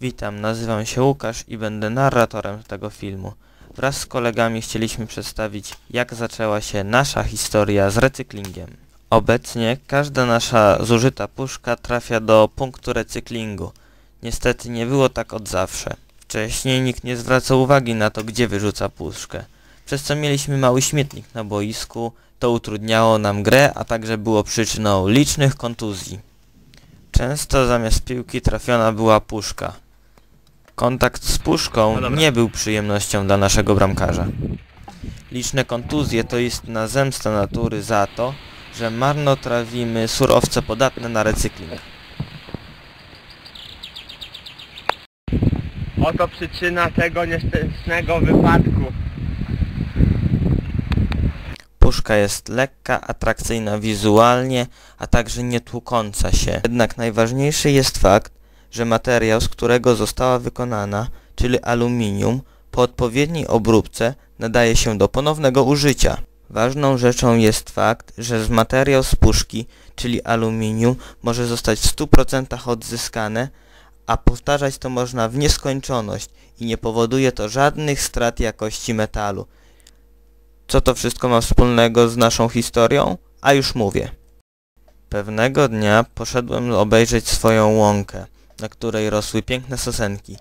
Witam, nazywam się Łukasz i będę narratorem tego filmu. Wraz z kolegami chcieliśmy przedstawić, jak zaczęła się nasza historia z recyklingiem. Obecnie każda nasza zużyta puszka trafia do punktu recyklingu. Niestety nie było tak od zawsze. Wcześniej nikt nie zwracał uwagi na to, gdzie wyrzuca puszkę. Przez co mieliśmy mały śmietnik na boisku, to utrudniało nam grę, a także było przyczyną licznych kontuzji. Często zamiast piłki trafiona była puszka. Kontakt z puszką No nie był przyjemnością dla naszego bramkarza. Liczne kontuzje to istna zemsta natury za to, że marnotrawimy surowce podatne na recykling. Oto przyczyna tego nieszczęsnego wypadku. Puszka jest lekka, atrakcyjna wizualnie, a także nietłukąca się. Jednak najważniejszy jest fakt, że materiał, z którego została wykonana, czyli aluminium, po odpowiedniej obróbce nadaje się do ponownego użycia. Ważną rzeczą jest fakt, że z materiał z puszki, czyli aluminium, może zostać w 100% odzyskane, a powtarzać to można w nieskończoność i nie powoduje to żadnych strat jakości metalu. Co to wszystko ma wspólnego z naszą historią? A już mówię. Pewnego dnia poszedłem obejrzeć swoją łąkę, na której rosły piękne sosenki.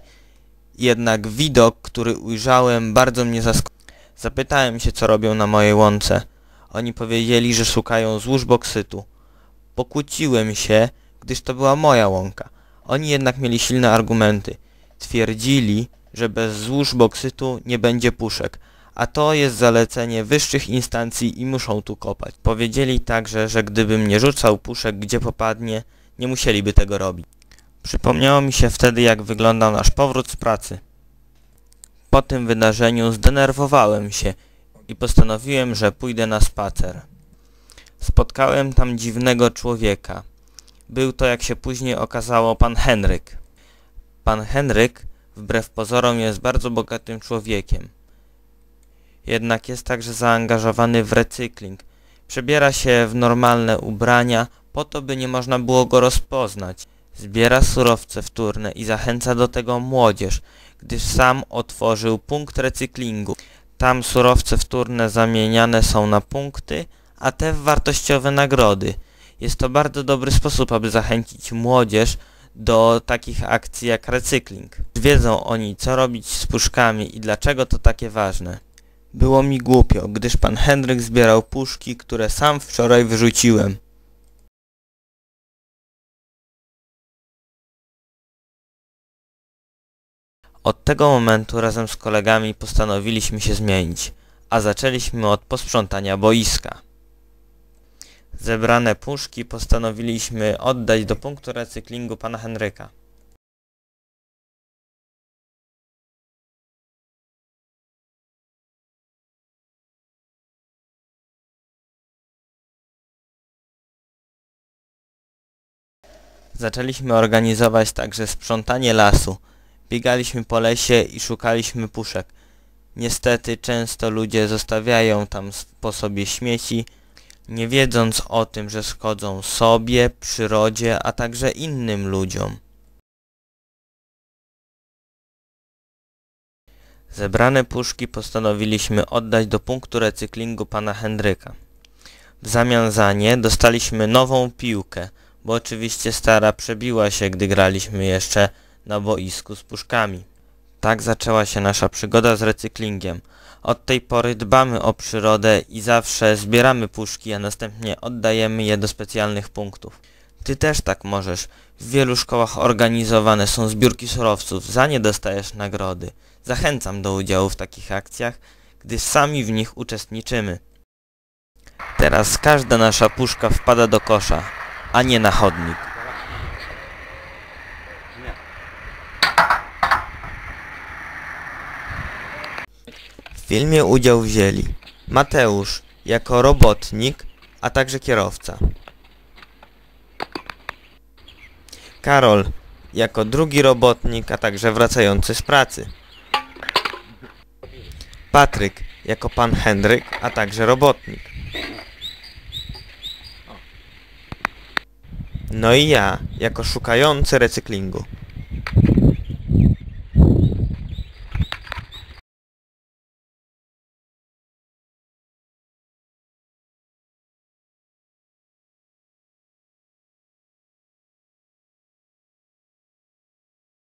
Jednak widok, który ujrzałem, bardzo mnie zaskoczył. Zapytałem się, co robią na mojej łące. Oni powiedzieli, że szukają złóż boksytu. Pokłóciłem się, gdyż to była moja łąka. Oni jednak mieli silne argumenty. Twierdzili, że bez złóż boksytu nie będzie puszek, a to jest zalecenie wyższych instancji i muszą tu kopać. Powiedzieli także, że gdybym nie rzucał puszek gdzie popadnie, nie musieliby tego robić. Przypomniało mi się wtedy, jak wyglądał nasz powrót z pracy. Po tym wydarzeniu zdenerwowałem się i postanowiłem, że pójdę na spacer. Spotkałem tam dziwnego człowieka. Był to, jak się później okazało, pan Henryk. Pan Henryk, wbrew pozorom, jest bardzo bogatym człowiekiem. Jednak jest także zaangażowany w recykling. Przebiera się w normalne ubrania, po to by nie można było go rozpoznać. Zbiera surowce wtórne i zachęca do tego młodzież, gdyż sam otworzył punkt recyklingu. Tam surowce wtórne zamieniane są na punkty, a te w wartościowe nagrody. Jest to bardzo dobry sposób, aby zachęcić młodzież do takich akcji jak recykling. Wiedzą oni, co robić z puszkami i dlaczego to takie ważne. Było mi głupio, gdyż pan Henryk zbierał puszki, które sam wczoraj wyrzuciłem. Od tego momentu razem z kolegami postanowiliśmy się zmienić, a zaczęliśmy od posprzątania boiska. Zebrane puszki postanowiliśmy oddać do punktu recyklingu pana Henryka. Zaczęliśmy organizować także sprzątanie lasu. Biegaliśmy po lesie i szukaliśmy puszek. Niestety często ludzie zostawiają tam po sobie śmieci, nie wiedząc o tym, że szkodzą sobie, przyrodzie, a także innym ludziom. Zebrane puszki postanowiliśmy oddać do punktu recyklingu pana Henryka. W zamian za nie dostaliśmy nową piłkę, bo oczywiście stara przebiła się, gdy graliśmy jeszcze na boisku z puszkami. Tak zaczęła się nasza przygoda z recyklingiem. Od tej pory dbamy o przyrodę i zawsze zbieramy puszki, a następnie oddajemy je do specjalnych punktów. Ty też tak możesz. W wielu szkołach organizowane są zbiórki surowców, za nie dostajesz nagrody. Zachęcam do udziału w takich akcjach, gdyż sami w nich uczestniczymy. Teraz każda nasza puszka wpada do kosza, a nie na chodnik. Filmie udział wzięli Mateusz jako robotnik, a także kierowca. Karol jako drugi robotnik, a także wracający z pracy. Patryk jako pan Henryk, a także robotnik. No i ja jako szukający recyklingu.